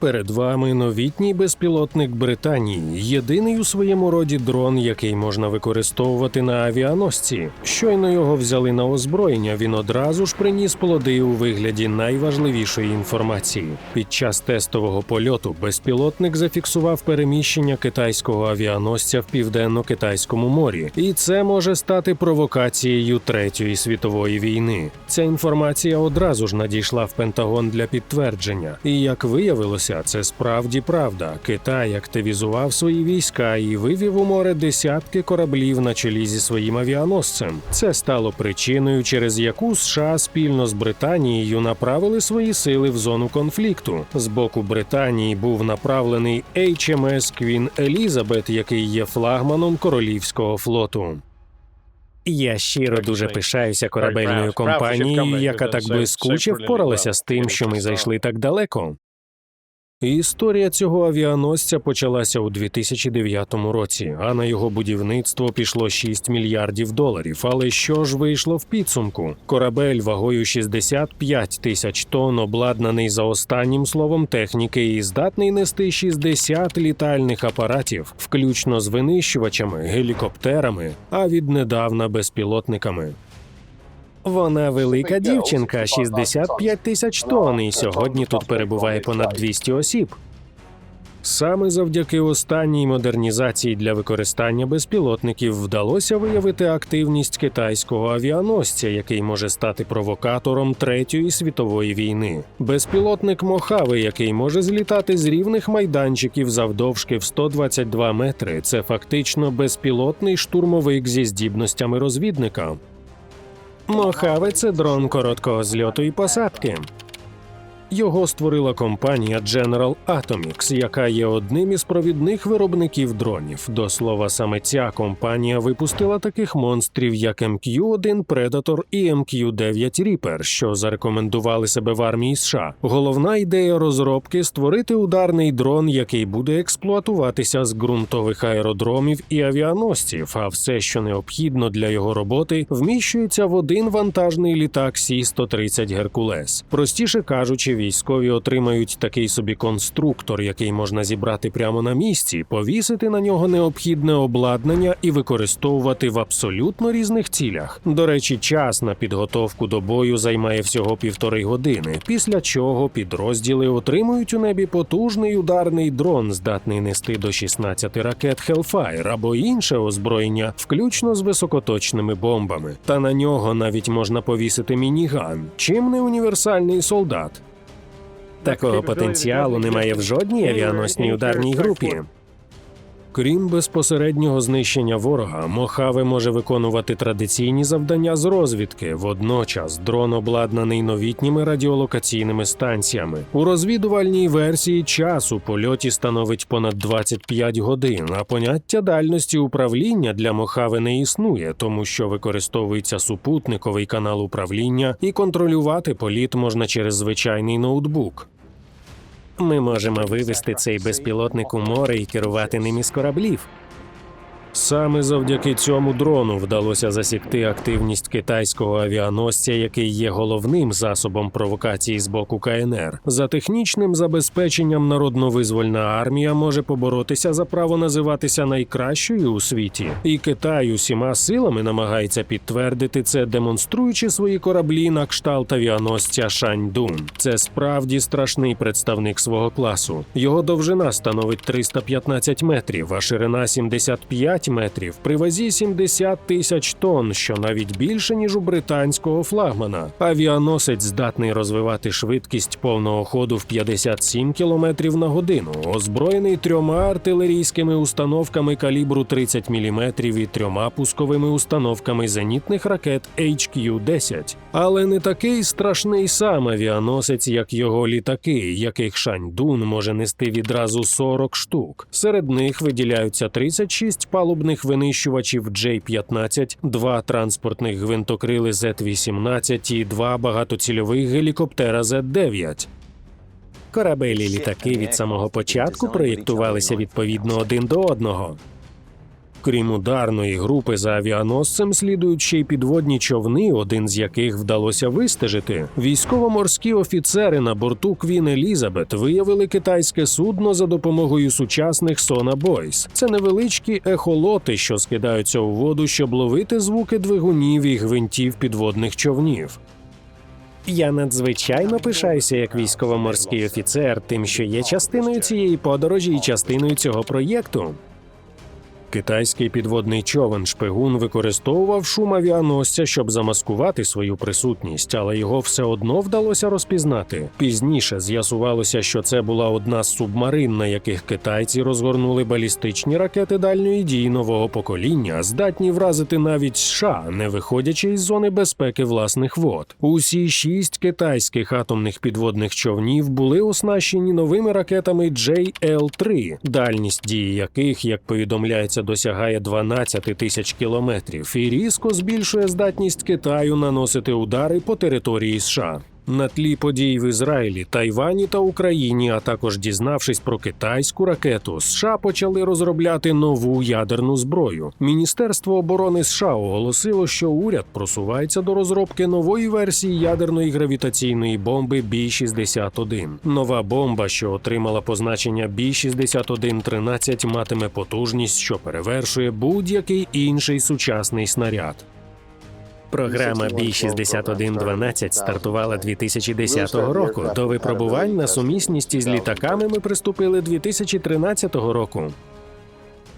Перед вами новітній безпілотник Британії, єдиний у своєму роді дрон, який можна використовувати на авіаносці. Щойно його взяли на озброєння. Він одразу ж приніс плоди у вигляді найважливішої інформації. Під час тестового польоту безпілотник зафіксував переміщення китайського авіаносця в південно-китайському морі, і це може стати провокацією третьої світової війни. Ця інформація одразу ж надійшла в Пентагон для підтвердження. І як виявилося, це справді правда. Китай активізував свої війська і вивів у море десятки кораблів на чолі зі своїм авіаносцем. Це стало причиною, через яку США спільно з Британією направили свої сили в зону конфлікту. З боку Британії був направлений HMS Queen Елізабет, який є флагманом королівського флоту. Я щиро дуже пишаюся корабельною компанією, яка так блискуче впоралася з тим, що ми зайшли так далеко. Історія цього авіаносця почалася у 2009 році, а на його будівництво пішло 6 мільярдів доларів. Але що ж вийшло в підсумку? Корабель вагою 65 тисяч тонн, обладнаний за останнім словом техніки і здатний нести 60 літальних апаратів, включно з винищувачами, гелікоптерами, а віднедавна безпілотниками. Вона велика дівчинка, 65 тисяч тонн, і сьогодні тут перебуває понад 200 осіб. Саме завдяки останній модернізації для використання безпілотників вдалося виявити активність китайського авіаносця, який може стати провокатором третьої світової війни. Безпілотник Мохави, який може злітати з рівних майданчиків завдовжки в 122 метри. Це фактично безпілотний штурмовик зі здібностями розвідника. Мохаве це дрон короткого зльоту і посадки. Його створила компанія General Atomics, яка є одним із провідних виробників дронів. До слова, саме ця компанія випустила таких монстрів, як MQ-1 Predator і MQ-9 Reaper, що зарекомендували себе в армії США. Головна ідея розробки створити ударний дрон, який буде експлуатуватися з ґрунтових аеродромів і авіаносців. А все, що необхідно для його роботи, вміщується в один вантажний літак Сі-130 Геркулес. Простіше кажучи, військові отримають такий собі конструктор, який можна зібрати прямо на місці, повісити на нього необхідне обладнання і використовувати в абсолютно різних цілях. До речі, час на підготовку до бою займає всього півтори години, після чого підрозділи отримують у небі потужний ударний дрон, здатний нести до 16 ракет Hellfire або інше озброєння, включно з високоточними бомбами. Та на нього навіть можна повісити мініган. Чим не універсальний солдат? Такого потенціалу немає в жодній авіаносній ударній групі. Крім безпосереднього знищення ворога, Мохаве може виконувати традиційні завдання з розвідки. Водночас дрон обладнаний новітніми радіолокаційними станціями. У розвідувальній версії час у польоті становить понад 25 годин, а поняття дальності управління для Мохави не існує, тому що використовується супутниковий канал управління, і контролювати політ можна через звичайний ноутбук. Ми можемо вивести цей безпілотник у море і керувати ним із кораблів. Саме завдяки цьому дрону вдалося засікти активність китайського авіаносця, який є головним засобом провокації з боку КНР. За технічним забезпеченням народно-визвольна армія може поборотися за право називатися найкращою у світі, і Китай усіма силами намагається підтвердити це, демонструючи свої кораблі на кшталт авіаносця Шаньдун. Це справді страшний представник свого класу. Його довжина становить 315 метрів, а ширина 75 метрів, при вазі 70 тисяч тонн, що навіть більше ніж у британського флагмана. Авіаносець здатний розвивати швидкість повного ходу в 57 км на годину, озброєний трьома артилерійськими установками калібру 30 мм і трьома пусковими установками зенітних ракет HQ-10. Але не такий страшний сам авіаносець, як його літаки, яких Шаньдун може нести відразу 40 штук. Серед них виділяються 36 палубних винищувачів J-15, два транспортних гвинтокрили Z-18 і два багатоцільових гелікоптера Z-9. Корабелі літаки від самого початку проєктувалися відповідно один до одного. Крім ударної групи за авіаносцем, слідують ще й підводні човни, один з яких вдалося вистежити. Військово-морські офіцери на борту Квін Елізабет виявили китайське судно за допомогою сучасних Sona Boys. Це невеличкі ехолоти, що скидаються у воду, щоб ловити звуки двигунів і гвинтів підводних човнів. Я надзвичайно пишаюся як військово-морський офіцер, тим, що є частиною цієї подорожі і частиною цього проєкту. Китайський підводний човен шпигун використовував шум авіаносця, щоб замаскувати свою присутність, але його все одно вдалося розпізнати. Пізніше з'ясувалося, що це була одна з субмарин, на яких китайці розгорнули балістичні ракети дальньої дії нового покоління, здатні вразити навіть США, не виходячи із зони безпеки власних вод. Усі шість китайських атомних підводних човнів були оснащені новими ракетами JL-3, дальність дії яких, як повідомляється, досягає 12 тисяч кілометрів і різко збільшує здатність Китаю наносити удари по території США. На тлі подій в Ізраїлі, Тайвані та Україні, а також дізнавшись про китайську ракету, США почали розробляти нову ядерну зброю. Міністерство оборони США оголосило, що уряд просувається до розробки нової версії ядерної гравітаційної бомби Бі-61. Нова бомба, що отримала позначення Бі-6113, матиме потужність, що перевершує будь-який інший сучасний снаряд. Програма Бі-6112 стартувала 2010 року. До випробувань на сумісність із літаками ми приступили 2013 року.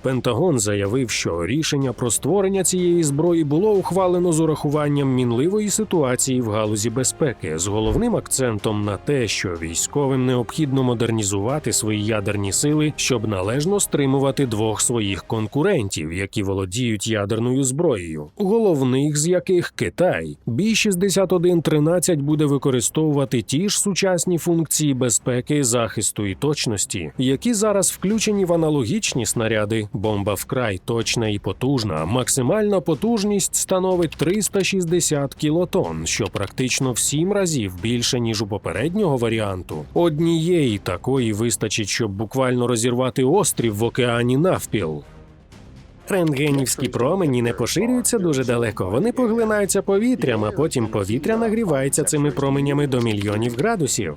Пентагон заявив, що рішення про створення цієї зброї було ухвалено з урахуванням мінливої ситуації в галузі безпеки, з головним акцентом на те, що військовим необхідно модернізувати свої ядерні сили, щоб належно стримувати двох своїх конкурентів, які володіють ядерною зброєю, головних з яких Китай. Бі-6113 буде використовувати ті ж сучасні функції безпеки, захисту і точності, які зараз включені в аналогічні снаряди. Бомба вкрай точна і потужна. Максимальна потужність становить 360 кілотон, що практично в сім разів більше ніж у попереднього варіанту. Однієї такої вистачить, щоб буквально розірвати острів в океані навпіл. Рентгенівські промені не поширюються дуже далеко. Вони поглинаються повітрям, а потім повітря нагрівається цими променями до мільйонів градусів.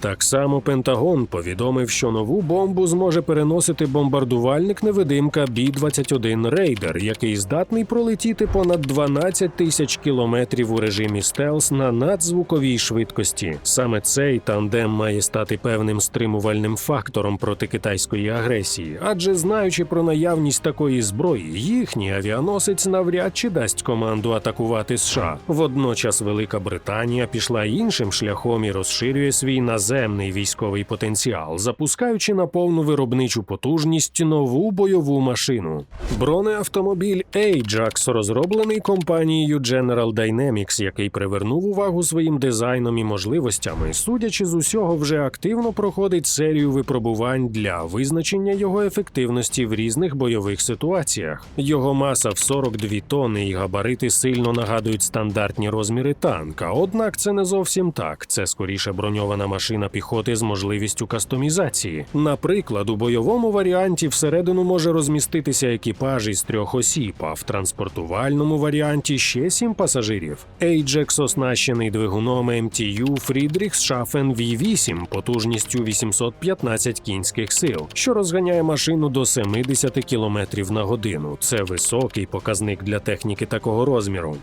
Так само Пентагон повідомив, що нову бомбу зможе переносити бомбардувальник невидимка Бі-21 Рейдер, який здатний пролетіти понад 12 тисяч кілометрів у режимі стелс на надзвуковій швидкості. Саме цей тандем має стати певним стримувальним фактором проти китайської агресії, адже знаючи про наявність такої зброї, їхній авіаносець навряд чи дасть команду атакувати США. Водночас Велика Британія пішла іншим шляхом і розширює свій наземний військовий потенціал, запускаючи на повну виробничу потужність нову бойову машину. Бронеавтомобіль Ajax розроблений компанією General Dynamics, який привернув увагу своїм дизайном і можливостями, судячи з усього, вже активно проходить серію випробувань для визначення його ефективності в різних бойових ситуаціях. Його маса в 42 тонни і габарити сильно нагадують стандартні розміри танка. Однак це не зовсім так. Це скоріше броньована машина піхоти з можливістю кастомізації. Наприклад, у бойовому варіанті всередину може розміститися екіпаж із трьох осіб, а в транспортувальному варіанті ще сім пасажирів. Ajax оснащений двигуном MTU Friedrichshafen V8 потужністю 815 кінських сил, що розганяє машину до 70 км на годину. Це високий показник для техніки такого розміру.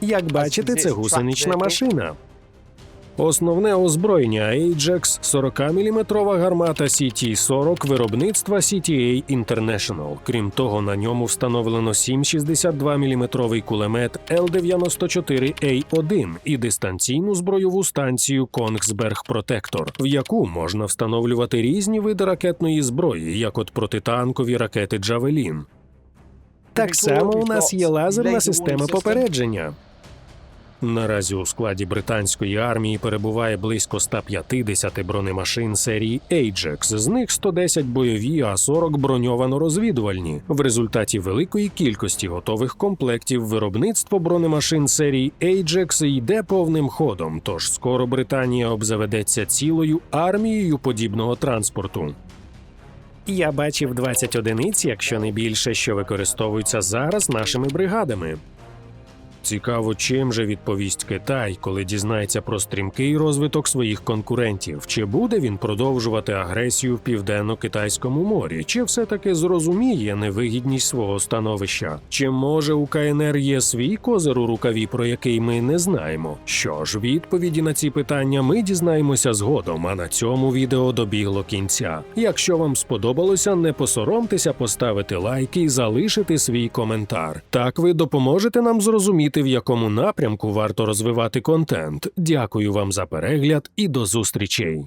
Як бачите, це гусенична машина. Основне озброєння Ajax 40-мм гармата CT-40 виробництва CTA International. Крім того, на ньому встановлено 7,62-мм кулемет L94A1 і дистанційну збройову станцію Kongsberg Protector, в яку можна встановлювати різні види ракетної зброї, як от протитанкові ракети Джавелін. Так само у нас є лазерна система попередження. Наразі у складі британської армії перебуває близько 150 бронемашин серії Ajax, з них 110 бойові, а 40 броньовано-розвідувальні. В результаті великої кількості готових комплектів виробництво бронемашин серії Ajax йде повним ходом. Тож скоро Британія обзаведеться цілою армією подібного транспорту. Я бачив 20 одиниць, якщо не більше, що використовуються зараз нашими бригадами. Цікаво, чим же відповість Китай, коли дізнається про стрімкий розвиток своїх конкурентів. Чи буде він продовжувати агресію в південно-китайському морі, чи все-таки зрозуміє невигідність свого становища? Чи може у КНР є свій козир у рукаві, про який ми не знаємо? Що ж, відповіді на ці питання ми дізнаємося згодом. А на цьому відео добігло кінця. Якщо вам сподобалося, не посоромтеся поставити лайк і залишити свій коментар. Так ви допоможете нам зрозуміти, в якому напрямку варто розвивати контент. Дякую вам за перегляд і до зустрічей.